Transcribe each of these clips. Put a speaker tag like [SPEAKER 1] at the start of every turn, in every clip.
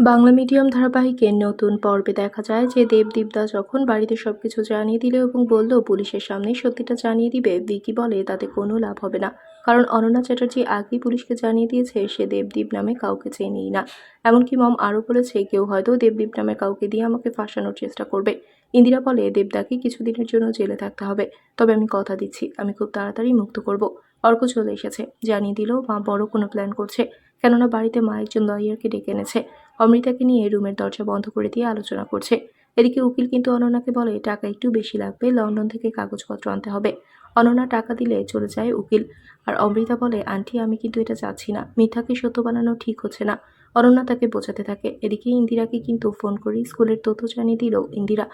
[SPEAKER 1] Bangla medium ধারাবাহিকের নতুন পর্বে দেখা যায় যে দেবদীপদা যখন বাড়িতে সব কিছু জানিয়ে দিল এবং বলল, পুলিশের সামনে সত্যিটা জানিয়ে দিবে বিকি বলে তাতে কোনো লাভ হবে না। কারণ অনন্যা চ্যাটার্জি আগেই পুলিশকে জানিয়ে দিয়েছে, সে দেবদীপ নামে কাউকে চেনেই না। এমনকি মম আরও বলেছে, কেউ হয়তো দেবদীপ নামে কাউকে দিয়ে আমাকে ফাঁসানোর চেষ্টা করবে। ইন্দিরা বলে, দেবদাকে কিছুদিনের জন্য জেলে থাকতে হবে। তবে আমি কথা দিচ্ছি, আমি খুব তাড়াতাড়ি মুক্ত করব। অর্ক চলে এসেছে, জানিয়ে দিল, মা বড় কোনো প্ল্যান করছে। কেননা বাড়িতে মা একজন লয়ারকে ডেকে এনেছে। অমৃতাকে নিয়ে রুমের দরজা বন্ধ করে দিয়ে আলোচনা করছে। এদিকে উকিল কিন্তু অনন্যাকে বলে, টাকা একটু বেশি লাগবে, লন্ডন থেকে কাগজপত্র আনতে হবে। অনন্যা টাকা দিলে চলে যায় উকিল। আর অমৃতা বলে, আন্টি, আমি কিন্তু এটা চাচ্ছি না। মিথ্যাকে সত্য বানানো ঠিক হচ্ছে না। অনন্যা তাকে বোঝাতে থাকে। এদিকে ইন্দিরাকে কিন্তু ফোন করে স্কুলের তথ্য জানিয়ে দিল ইন্দিরা।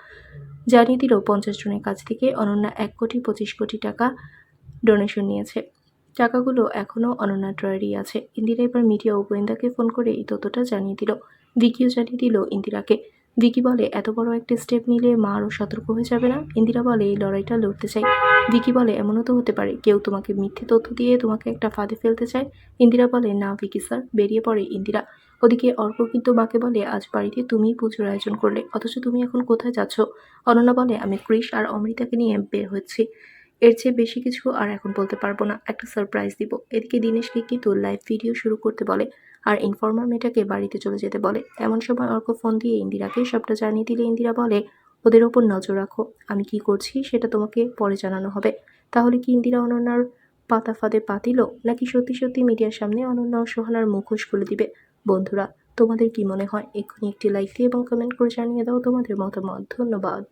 [SPEAKER 1] জানিয়ে দিল পঞ্চাশ জনের কাছ থেকে অনন্যা এক কোটি পঁচিশ কোটি টাকা ডোনেশন নিয়েছে। টাকাগুলো এখনও অনন্যা ড্রয়ারই আছে। ইন্দিরা এবার মিডিয়া ও গোয়েন্দাকে ফোন করে এই তথ্যটা জানিয়ে দিল। ভিকিও জানিয়ে দিল ইন্দিরাকে। ভিকি বলে, এত বড় একটা স্টেপ নিলে মা আরও সতর্ক হয়ে যাবে না? ইন্দিরা বলে, এই লড়াইটা লড়তে চাই। ভিকি বলে, এমনও তো হতে পারে, কেউ তোমাকে মিথ্যে তথ্য দিয়ে তোমাকে একটা ফাঁদে ফেলতে চায়? ইন্দিরা বলে, না ভিকি স্যার, বেরিয়ে পড়ে ইন্দিরা। ওদিকে অর্ক কিন্তু মাকে বলে, আজ বাড়িতে তুমিই পুজোর আয়োজন করলে, অথচ তুমি এখন কোথায় যাচ্ছ? অনন্যা বলে, আমি ক্রিশ আর অমৃতাকে নিয়ে বের হচ্ছি। এর চেয়ে বেশি কিছু আর এখন বলতে পারব না। একটা সারপ্রাইজ দিব। এদিকে দিনেশকে কিন্তু লাইভ ভিডিও শুরু করতে বলে আর ইনফর্মার মেয়েটাকে বাড়িতে চলে যেতে বলে। এমন সময় অর্ক ফোন দিয়ে ইন্দিরাকে সবটা জানিয়ে দিলে ইন্দিরা বলে, ওদের ওপর নজর রাখো। আমি কি করছি সেটা তোমাকে পরে জানানো হবে। তাহলে কি ইন্দিরা অনন্যার পাতা ফাঁদে পাতিল নাকি সত্যি সত্যি মিডিয়ার সামনে অনন্যা সোহানার মুখোশ খুলে দিবে? বন্ধুরা, তোমাদের কি মনে হয়? এক্ষুনি একটি লাইক দিয়ে এবং কমেন্ট করে জানিয়ে দাও তোমাদের মতামত। ধন্যবাদ।